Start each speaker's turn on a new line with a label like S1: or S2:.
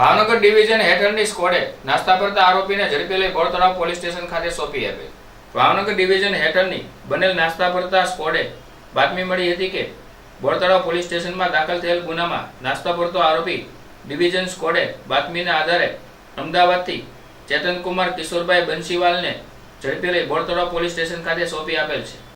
S1: Bhavnagar division હેઠળની સ્કોડે નાસ્તા પડતા આરોપીને ઝડપી લઈ ગોળતળાવ પોલીસ સ્ટેશન ખાતે સોંપી આપી. ભાવનગર ડિવિઝન હેઠળની બનેલ નાસ્તા પડતા સ્કોડે બાતમી મળી હતી કે ગોળતળાવ પોલીસ સ્ટેશનમાં દાખલ થયેલ ગુનામાં નાસ્તા પડતો આરોપી ડિવિઝન સ્કોડે બાતમીના આધારે અમદાવાદથી ચેતનકુમાર કિશોરભાઈ બંસીવાલને ઝડપી લઈ ગોળતળાવ પોલીસ સ્ટેશન ખાતે સોંપી આપેલ છે.